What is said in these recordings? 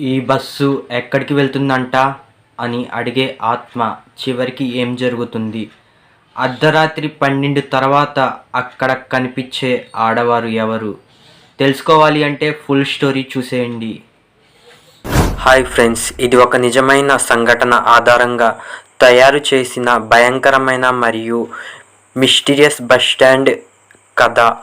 ఈ బస్సు ఎక్కడికి వెళ్తుందంట? అని అడిగే ఆత్మ చివరికి ఏం జరుగుతుంది? అర్ధరాత్రి పన్నెండు తర్వాత అక్కడ కనిపించే ఆడవారు ఎవరు? తెలుసుకోవాలి అంటే ఫుల్ స్టోరీ చూసేయండి. హాయ్ ఫ్రెండ్స్ ఇది ఒక నిజమైన సంఘటన ఆధారంగా తయారు చేసిన భయంకరమైన మరియు మిస్టీరియస్ బస్ స్టాండ్ కథ.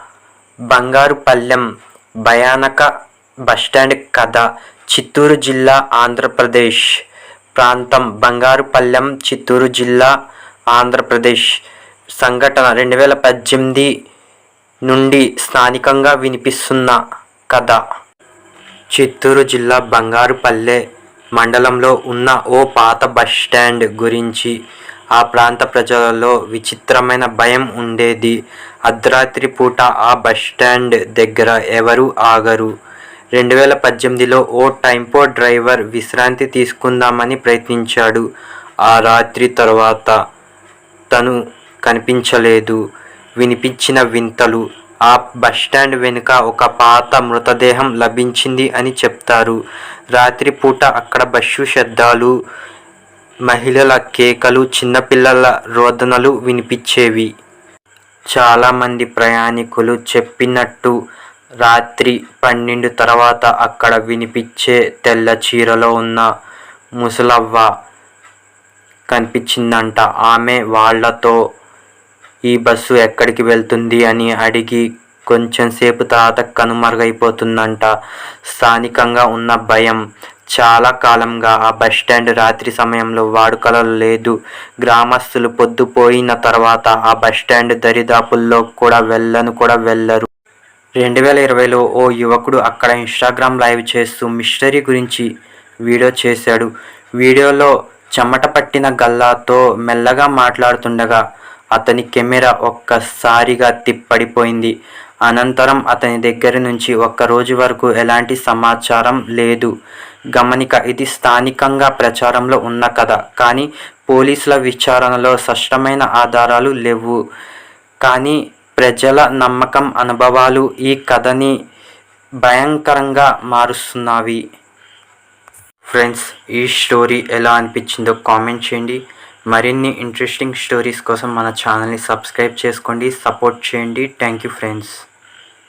బంగారు పల్లెం భయానక బస్ స్టాండ్ కథ. చిత్తూరు జిల్లా ఆంధ్రప్రదేశ్ ప్రాంతం బంగారుపల్లెం చిత్తూరు జిల్లా ఆంధ్రప్రదేశ్. సంఘటన రెండు వేల పద్దెనిమిది నుండి స్థానికంగా వినిపిస్తున్న కథ. చిత్తూరు జిల్లా బంగారుపల్లె మండలంలో ఉన్న ఓ పాత బస్ స్టాండ్ గురించి ఆ ప్రాంత ప్రజలలో విచిత్రమైన భయం ఉండేది. అర్ధరాత్రి పూట ఆ బస్ స్టాండ్ దగ్గర ఎవరు ఆగరు. రెండు వేల పద్దెనిమిదిలో ఓ టైంపో డ్రైవర్ విశ్రాంతి తీసుకుందామని ప్రయత్నించాడు. ఆ రాత్రి తర్వాత తను కనిపించలేదు. వినిపించిన వింతలు ఆ బస్టాండ్ వెనుక ఒక పాత మృతదేహం లభించింది అని చెప్తారు. రాత్రిపూట అక్కడ బస్సు శబ్దాలు మహిళల కేకలు చిన్నపిల్లల రోదనలు వినిపించేవి. చాలామంది ప్రయాణికులు చెప్పినట్టు రాత్రి పన్నెండు తర్వాత అక్కడ వినిపించే తెల్ల చీరలో ఉన్న ముసలవ్వ కనిపించిందంట. ఆమె వాళ్ళతో ఈ బస్సు ఎక్కడికి వెళ్తుంది? అని అడిగి కొంచెం సేపు తర్వాత కనుమరుగైపోతుందంట. స్థానికంగా ఉన్న భయం. చాలా కాలంగా ఆ బస్ స్టాండ్ రాత్రి సమయంలో వాడుకలో లేదు. గ్రామస్తులు పొద్దుపోయిన తర్వాత ఆ బస్ స్టాండ్ దరిదాపుల్లో కూడా వెళ్ళను కూడా వెళ్ళరు. రెండు వేల ఇరవైలో ఓ యువకుడు అక్కడ ఇన్స్టాగ్రామ్ లైవ్ చేస్తూ మిషనరీ గురించి వీడియో చేశాడు. వీడియోలో చెమట పట్టిన గల్లాతో మెల్లగా మాట్లాడుతుండగా అతని కెమెరా ఒక్కసారిగా తిప్పడిపోయింది. అనంతరం అతని దగ్గర నుంచి ఒక్క రోజు వరకు ఎలాంటి సమాచారం లేదు. గమనిక ఇది స్థానికంగా ప్రచారంలో ఉన్న కథ. కానీ పోలీసుల విచారణలో స్పష్టమైన ఆధారాలు లేవు. కానీ ప్రజల నమ్మకం అనుభవాలు ఈ కథని భయంకరంగా మారుస్తున్నవి ఫ్రెండ్స్ ఈ స్టోరీ ఎలా అనిపించిందో కామెంట్ చేయండి. మరిన్ని ఇంట్రెస్టింగ్ స్టోరీస్ కోసం మన ఛానల్ని సబ్స్క్రైబ్ చేసుకోండి సపోర్ట్ చేయండి. Thank you friends.